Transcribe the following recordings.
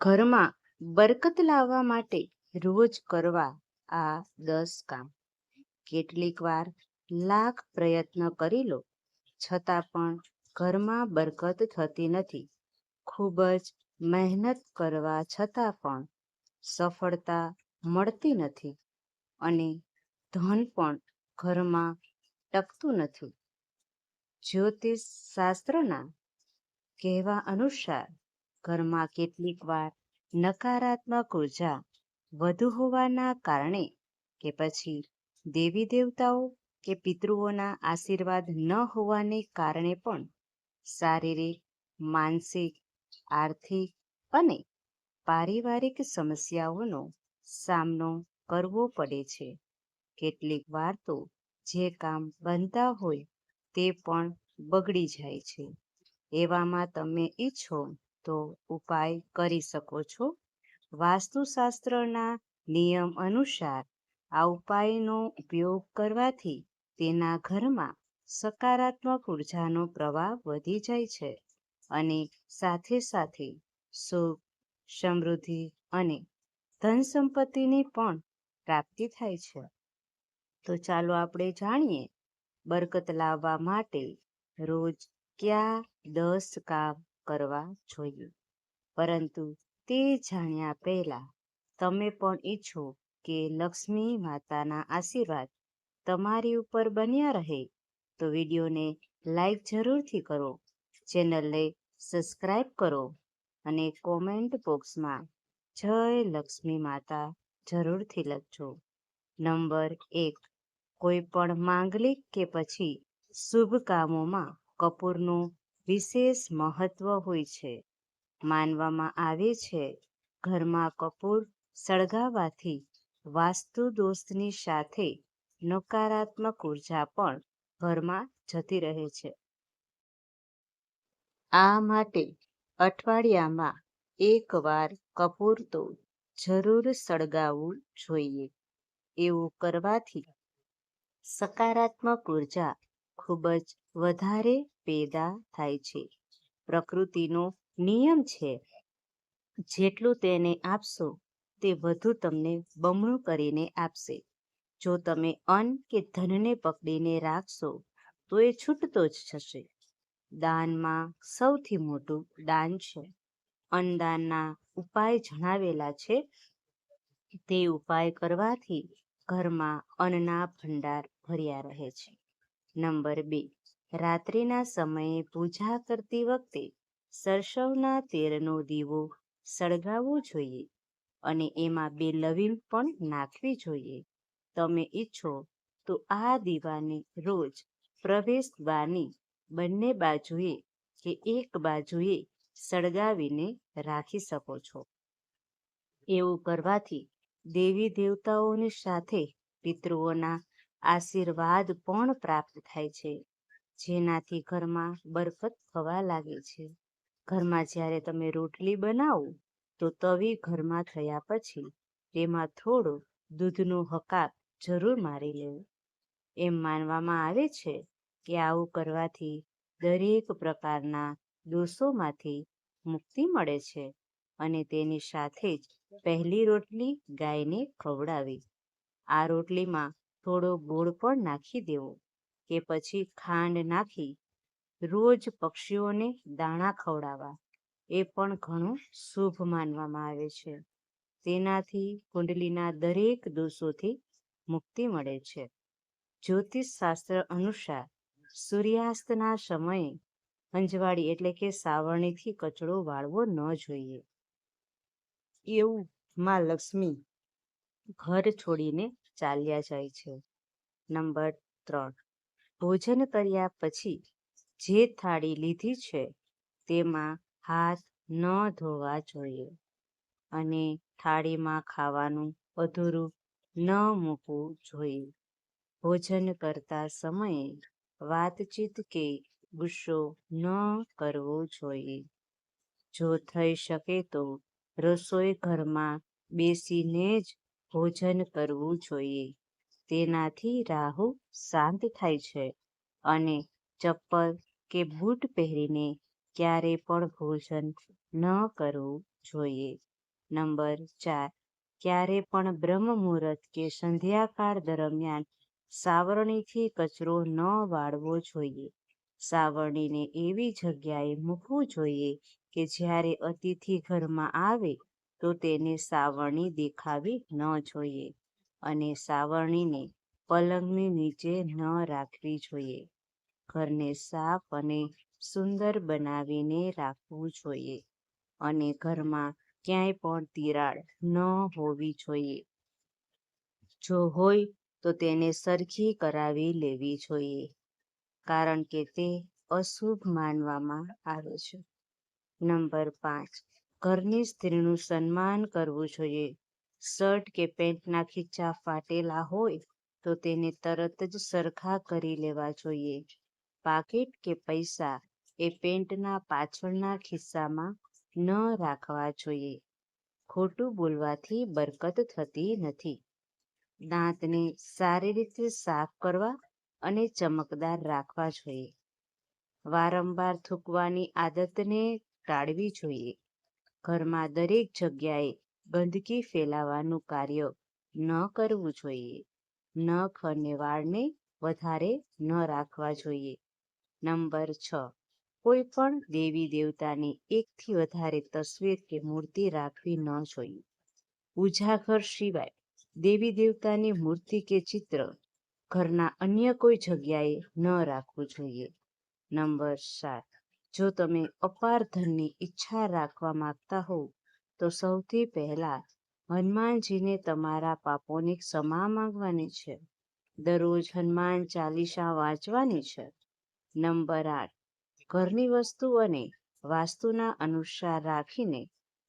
ઘરમાં બરકત લાવવા માટે રોજ કરવા આ દસ કામ. કેટલીક વાર લાખ પ્રયત્ન કરી લો, છતાં પણ ઘરમાં બરકત થતી નથી. ખૂબ જ મહેનત કરવા છતાં પણ સફળતા મળતી નથી અને ધન પણ ઘરમાં ટકતું નથી. જ્યોતિષ શાસ્ત્રના કહેવા અનુસાર ઘરમાં કેટલીક વાર નકારાત્મક ઊર્જા વધુ હોવાના કારણે કે પછી દેવી દેવતાઓ કે પિતૃઓના આશીર્વાદ ન હોવાને કારણે પણ શારીરિક, માનસિક, આર્થિક અને પારિવારિક સમસ્યાઓનો સામનો કરવો પડે છે. કેટલીક વાર તો જે કામ બનતા હોય તે પણ બગડી જાય છે. એવામાં તમે ઈચ્છો તો ઉપાય કરી શકો છો. વાસ્તુશાસ્ત્રના નિયમ અનુસાર આ ઉપાયનો ઉપયોગ કરવાથી તેના ઘરમાં સકારાત્મક ઉર્જાનો પ્રવાહ વધી જાય છે અને સાથે સાથે સુખ, સમૃદ્ધિ અને ધન સંપત્તિની પણ પ્રાપ્તિ થાય છે. તો ચાલો આપણે જાણીએ, બરકત લાવવા માટે રોજ કયા દસ કામ કરવા જોઈએ પરંતુ તે જાણ્યા પહેલા તમે પણ ઈચ્છો કે લક્ષ્મી માતાના આશીર્વાદ તમારી ઉપર બન્યા રહે, તો વિડીયોને લાઈક જરૂરથી કરો, ચેનલને સબસ્ક્રાઈબ કરો અને કોમેન્ટ બોક્સમાં જય લક્ષ્મી માતા જરૂરથી લખજો. નંબર એક, કોઈ પણ માંગલિક કે પછી શુભ કામોમાં કપૂરનું વિશેષ મહત્વ હોય છે. માનવામાં આવે છે, ઘરમાં કપૂર સળગાવવાથી વાસ્તુ દોષની સાથે નકારાત્મક ઊર્જા પણ ઘરમાં જતી રહે છે. આ માટે અઠવાડિયામાં એક વાર કપૂર તો જરૂર સળગાવવું જોઈએ. એવું કરવાથી સકારાત્મક ઊર્જા ખૂબ જ વધારે પેદા થાય છે. પ્રકૃતિનો નિયમ છે, જેટલું તેને આપશો તે વધુ તમને બમણું કરીને આપશે. જો તમે અન્ન કે ધનને પકડીને રાખશો, તો એ છૂટતો જ જશે દાનમાં સૌથી મોટું દાન છે. અન્નદાનના ઉપાય જણાવેલા છે. તે ઉપાય કરવાથી ઘરમાં અન્નના ભંડાર ભર્યા રહે છે. નંબર બે. રાત્રિના સમયે પૂજા કરતી વખતે સરસવના તેલનો દીવો સળગાવવો જોઈએ અને એમાં બે લવિંગ પણ નાખવી જોઈએ. તમે ઈચ્છો તો આ દીવાને રોજ પ્રવેશ દ્વારની બંને બાજુએ કે એક બાજુએ સળગાવીને રાખી શકો છો. એવું કરવાથી દેવી દેવતાઓની સાથે પિતૃઓના આશીર્વાદ પણ પ્રાપ્ત થાય છે. જેનાથી ઘરમાં બરકત થવા લાગે છે. ઘરમાં જ્યારે તમે રોટલી બનાવો, તો તવી ઘરમાં થયા પછી તેમાં થોડો દૂધનો હકાપ જરૂર મારી લેવો. એમ માનવામાં આવે છે કે આવું કરવાથી દરેક પ્રકારના દોષોમાંથી મુક્તિ મળે છે અને તેની સાથે જ પહેલી રોટલી ગાયને ખવડાવી. આ રોટલીમાં થોડો ગોળ પણ નાખી દેવો કે પછી ખાંડ નાખી રોજ પક્ષીઓને દાણા ખવડાવવા. એ પણ ઘણું શુભ માનવામાં આવે છે. તેનાથી કુંડલીના દરેક દોષોથી મુક્તિ મળે છે. જ્યોતિષ શાસ્ત્ર અનુસાર સૂર્યાસ્તના સમયે અંજવાળી એટલે કે સાવરણીથી કચરો વાળવો ન જોઈએ. એવું માં લક્ષ્મી ઘર છોડીને ચાલ્યા જાય છે. નંબર ત્રણ. ભોજન કર્યા પછી જે થાળી લીધી છે તેમાં હાથ ન ધોવા જોઈએ અને થાળીમાં ખાવાનું અધૂરું ન મૂકવું જોઈએ. ભોજન કરતા સમયે વાતચીત કે ગુસ્સો ન કરવો જોઈએ. જો થઈ શકે તો રસોઈ ઘરમાં બેસીને જ ભોજન કરવું જોઈએ. તેનાથી રાહુ શાંત થાય છે અને ચપ્પલ કે બૂટ પહેરીને ક્યારે પણ ભોજન ન કરવું જોઈએ. નંબર ચાર, ક્યારે પણ બ્રહ્મ મુહૂર્ત કે સંધ્યાકાળ દરમિયાન સાવરણીથી કચરો ન વાળવો જોઈએ. સાવરણીને એવી જગ્યાએ મૂકવું જોઈએ કે જ્યારે અતિથિ ઘરમાં આવે તો તેને સાવરણી દેખાવી ન જોઈએ. અને સાવરણીને પલંગની નીચે ન રાખવી જોઈએ. ઘરને સાફ અને સુંદર બનાવીને રાખવું જોઈએ અને ઘરમાં ક્યાંય પણ તિરાડ ન હોવી જોઈએ. જો હોય તો તેને સરખી કરાવી લેવી જોઈએ, કારણ કે તે અશુભ માનવામાં આવે છે. નંબર પાંચ. ઘરની સ્ત્રીનું સન્માન કરવું જોઈએ. શર્ટ કે પેન્ટના ખીચા ફાટેલા હોય, તો તેને તરત જ સરખા કરી લેવા જોઈએ. પાકીટ કે પૈસા એ પેન્ટના પાછળના ખિસ્સામાં ન રાખવા જોઈએ. ખોટું બોલવાથી બરકત થતી નથી. દાંતને સારી રીતે સાફ કરવા અને ચમકદાર રાખવા જોઈએ. વારંવાર થૂકવાની આદતને ટાળવી જોઈએ. ઘરમાં દરેક જગ્યાએ ગંદકી ફેલાવાનું કાર્ય ન કરવું જોઈએ. નખ અને વાળને વધારે ન રાખવા જોઈએ. નંબર છ. કોઈ પણ દેવી દેવતાની એકથી વધારે તસવીર કે મૂર્તિ રાખવી ન જોઈએ. ઉજાગર સિવાય દેવી દેવતાની મૂર્તિ કે ચિત્ર ઘરના અન્ય કોઈ જગ્યાએ ન રાખવું જોઈએ. નંબર સાત. જો તમે અપાર ધનની ઈચ્છા રાખવા માંગતા હો તો સૌથી પહેલા હનુમાનજીને તમારા પાપોની ક્ષમા માંગવાની છે. દરરોજ હનુમાન ચાલીસા વાંચવાની છે. નંબર આઠ, ઘરની વસ્તુ અને વાસ્તુના અનુસાર રાખીને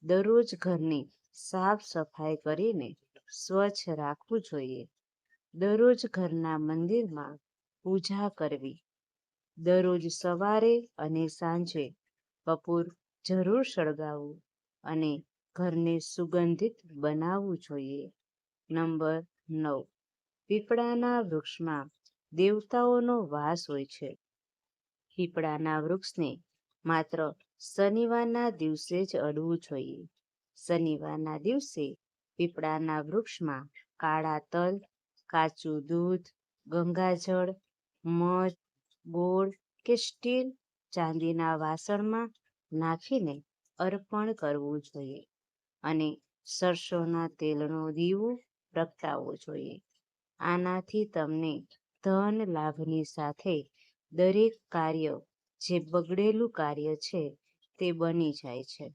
દરરોજ ઘરની સાફ સફાઈ કરીને સ્વચ્છ રાખવું જોઈએ. દરરોજ ઘરના મંદિરમાં પૂજા કરવી. દરરોજ સવારે અને સાંજે કપૂર જરૂર સળગાવવું અને ઘરને સુગંધિત બનાવવું જોઈએ. નંબર નવ. પીપળાના વૃક્ષમાં દેવતાઓનો વાસ હોય છે. પીપળાના વૃક્ષને માત્ર શનિવારના દિવસે જ અડવું જોઈએ. શનિવારના દિવસે પીપળાના વૃક્ષમાં કાળા તલ, કાચું દૂધ, ગંગાજળ, મધ, ગોળ કે સ્ટીલ ચાંદીના વાસણમાં નાખીને અર્પણ કરવું જોઈએ. અને સરસોના તેલનો દીવો પ્રગટાવવો જોઈએ. આનાથી તમને ધન લાભની સાથે દરેક કાર્ય જે બગડેલું કાર્ય છે તે બની જાય છે.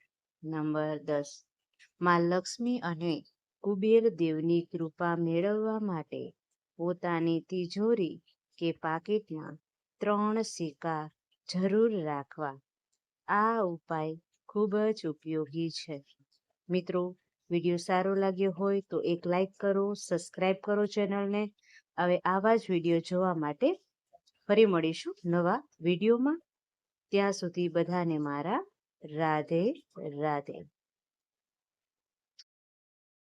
નંબર દસ, માં લક્ષ્મી અને કુબેર દેવની કૃપા મેળવવા માટે પોતાની તિજોરી કે પાકીટમાં ત્રણ સિક્કા જરૂર રાખવા. આ ઉપાય ખૂબ જ ઉપયોગી છે. મિત્રો, વીડિયો સારો લાગ્યો હોય તો એક લાઈક કરો સબસ્ક્રાઈબ કરો ચેનલને. હવે આવા જ વીડિયો જોવા માટે ફરી મળીશું નવા વિડીયોમાં. ત્યાં સુધી બધાને મારા રાધે રાધે.